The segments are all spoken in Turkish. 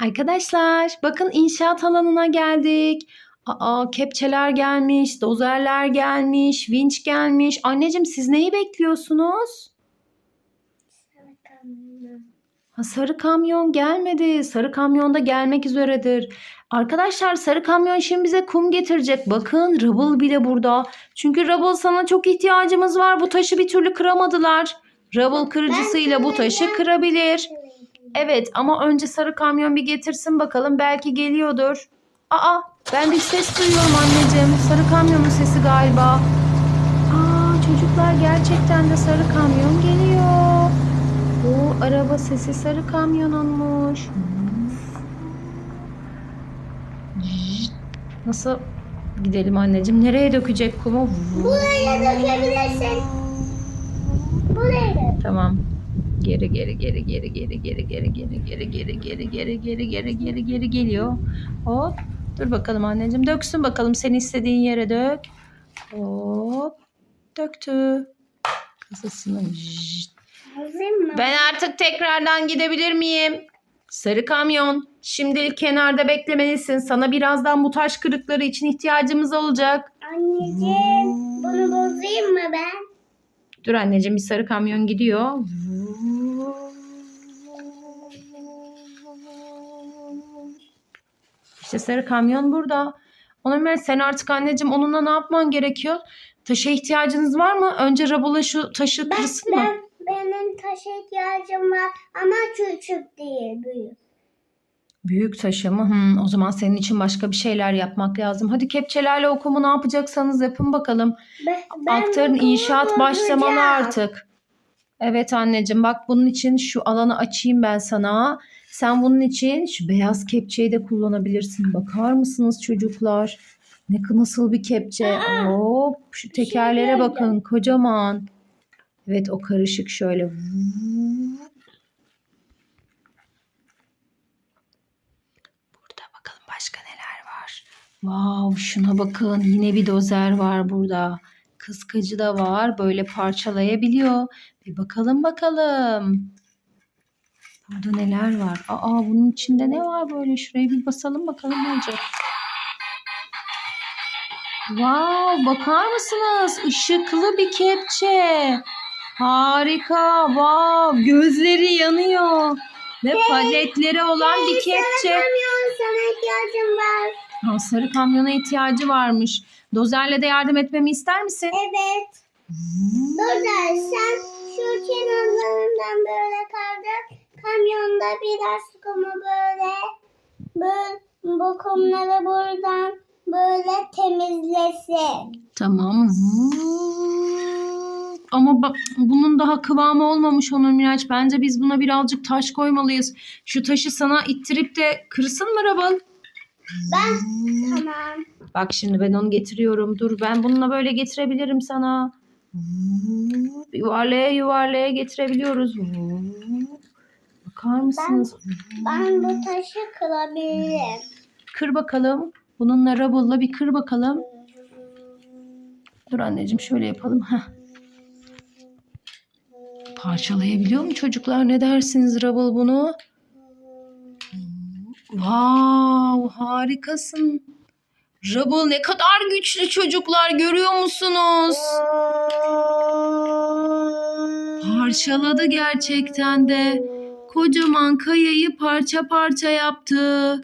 Arkadaşlar. Bakın inşaat alanına geldik. Aa kepçeler gelmiş, dozerler gelmiş, vinç gelmiş. Anneciğim siz neyi bekliyorsunuz? Bakalım. Ha, sarı kamyon gelmedi. Sarı kamyon da gelmek üzeredir. Arkadaşlar sarı kamyon şimdi bize kum getirecek. Bakın Rubble bile burada. Çünkü Rubble sana çok ihtiyacımız var. Bu taşı bir türlü kıramadılar. Rubble kırıcısıyla bu taşı kırabilir. Evet ama önce sarı kamyon bir getirsin bakalım. Belki geliyordur. Aa ben bir ses duyuyorum anneciğim. Sarı kamyonun sesi galiba. Aa çocuklar gerçekten de sarı kamyon geliyor. Bu araba sesi sarı kamyonunmuş. Nasıl gidelim anneciğim? Nereye dökecek kumu? Buraya dökebilirsin. Buraya. Tamam. Geri geri geri geri geri geri geri geri geri geri geri geri geri geri geri geri geliyor. Hop. Dur bakalım anneciğim. Döksün bakalım. Sen istediğin yere dök. Hop. Döktü. Kasasını. Jşt. Hazır mı? Ben artık tekrardan gidebilir miyim? Sarı kamyon. Şimdilik kenarda beklemelisin. Sana birazdan bu taş kırıkları için ihtiyacımız olacak. Anneciğim bunu bozayım mı ben? Dur anneciğim bir sarı kamyon gidiyor. İşte sarı kamyon burada. Ona Ömer sen artık anneciğim onunla ne yapman gerekiyor? Taşa ihtiyacınız var mı? Önce Rabula şu taşı Ben, kırsın mı? ben, benim taşa ihtiyacım var ama küçük değil büyük. Büyük taşı mı? Hmm, o zaman senin için başka bir şeyler yapmak lazım. Hadi kepçelerle okumu ne yapacaksanız yapın bakalım. Ben, ben Aktarın inşaat başlamalı artık. Evet anneciğim bak bunun için şu alanı açayım ben sana. Sen bunun için şu beyaz kepçeyi de kullanabilirsin. Bakar mısınız çocuklar? Ne nasıl bir kepçe. Hop şu şey tekerlere bakın kocaman. Evet o karışık şöyle. Burada bakalım başka neler var. Wow şuna bakın yine bir dozer var burada. Kıskacı da var böyle parçalayabiliyor. Bir bakalım bakalım. Burada neler var? Aa bunun içinde ne var böyle? Şuraya bir basalım bakalım ne olacak. Wow bakar mısınız? Işıklı bir kepçe. Harika. Wow gözleri yanıyor. Ve paletleri olan bir kepçe. Kamyon sana ihtiyacım var. Ha, sarı kamyona ihtiyacı varmış. Dozerle de yardım etmemi ister misin? Evet. Dur sen şu kenarlarından böyle kaldır. Kamyonda biraz kumu böyle. Böyle bu kumları buradan böyle temizlesin. Tamam. Ama bak bunun daha kıvamı olmamış Onur Miraç. Bence biz buna birazcık taş koymalıyız. Şu taşı sana ittirip de kırsın mı Rabal? Ben tamam. Bak şimdi ben onu getiriyorum. Dur ben bununla böyle getirebilirim sana. Yuvarlaya yuvarlaya getirebiliyoruz. Bakar mısınız? Ben bu taşı kırabilirim. Kır bakalım. Bununla Rabal'la bir kır bakalım. Dur anneciğim şöyle yapalım. Heh. Parçalayabiliyor mu çocuklar? Ne dersiniz Rabal bunu? Wow, harikasın. Rabal ne kadar güçlü çocuklar görüyor musunuz? Parçaladı gerçekten de. Kocaman kayayı parça parça yaptı.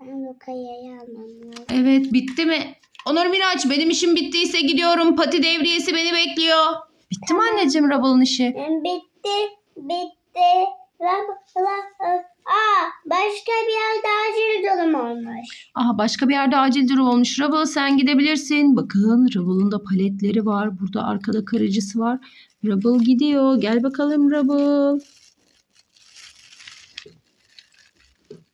Ben bu kayayı almam lazım. Evet bitti mi? Onur Miraç benim işim bittiyse gidiyorum. Pati devriyesi beni bekliyor. Bitti mi anneciğim Rabal'ın işi? Ben bitti, bitti. Rab, rab, aa, başka bir yerde acil durum olmuş. Aha başka bir yerde acil durum olmuş. Rabal sen gidebilirsin. Bakın Rabal'ın da paletleri var. Burada arkada karıcısı var. Rabal gidiyor. Gel bakalım Rabal.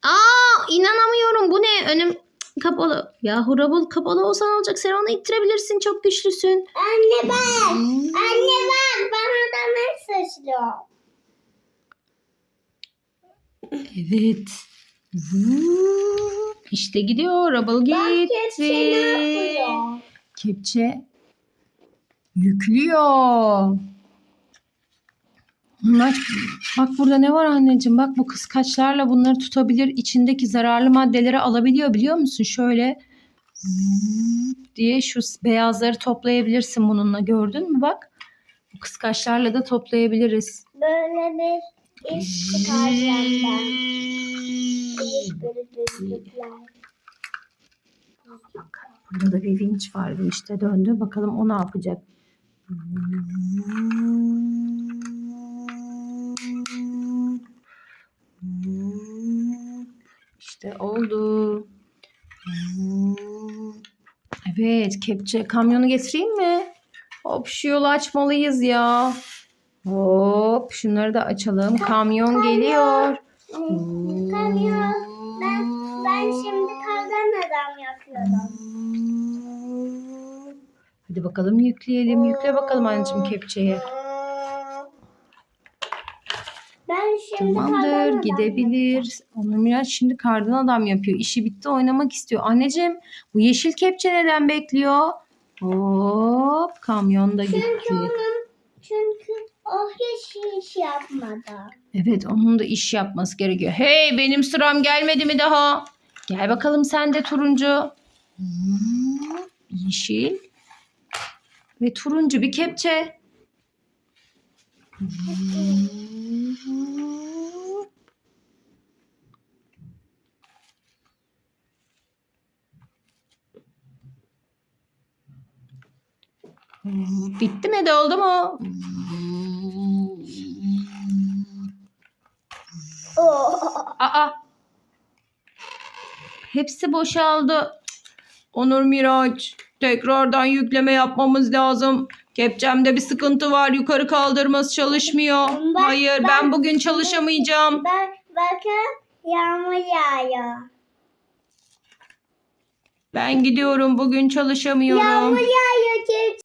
Aa inanamıyorum. Bu ne? Önüm kapalı. Yahu Rabal kapalı olsa ne olacak? Sen onu ittirebilirsin. Çok güçlüsün. Anne bak, anne bak, bana da mesaj yok. Evet. İşte gidiyor. Rabal gitti. kepçe yüklüyor. Bunlar, bak burada ne var anneciğim? Bak bu kıskaçlarla bunları tutabilir. İçindeki zararlı maddeleri alabiliyor biliyor musun? Şöyle diye şu beyazları toplayabilirsin bununla. Gördün mü bak? Bu kıskaçlarla da toplayabiliriz. Böyle bir iş çıkaracağım ben. Burada da bir vinç var. Vinçte döndü. Bakalım o ne yapacak? İşte oldu. Evet, kepçe kamyonu getireyim mi? Hop şu yolu açmalıyız ya. Hop şunları da açalım. Kamyon geliyor. Kamyon. Ben, ben şimdi kardan adam yapıyorum. Hadi bakalım yükleyelim. Yükle bakalım anneciğim kepçeye. Ben şimdi Tamamdır gidebilir. Onur Miraç şimdi kardan adam yapıyor. İşi bitti oynamak istiyor. Anneciğim bu yeşil kepçe neden bekliyor? Hop kamyon da Çünkü gitti. onun çünkü o hiç iş yapmadı. Evet onun da iş yapması gerekiyor. Hey benim sıram gelmedi mi daha? Gel bakalım sen de turuncu. Hmm, Yeşil. Ve turuncu bir kepçe. Bitti mi doldu mu? Aa. Hepsi boşaldı. Onur Miraç, tekrardan yükleme yapmamız lazım. Kepçemde bir sıkıntı var. Yukarı kaldırması çalışmıyor. Ben- Hayır, ben, ben- bugün çalışamayacağım. Bak bakın yağmur yağıyor. Ben gidiyorum. Bugün çalışamıyorum. Yağmur yağıyor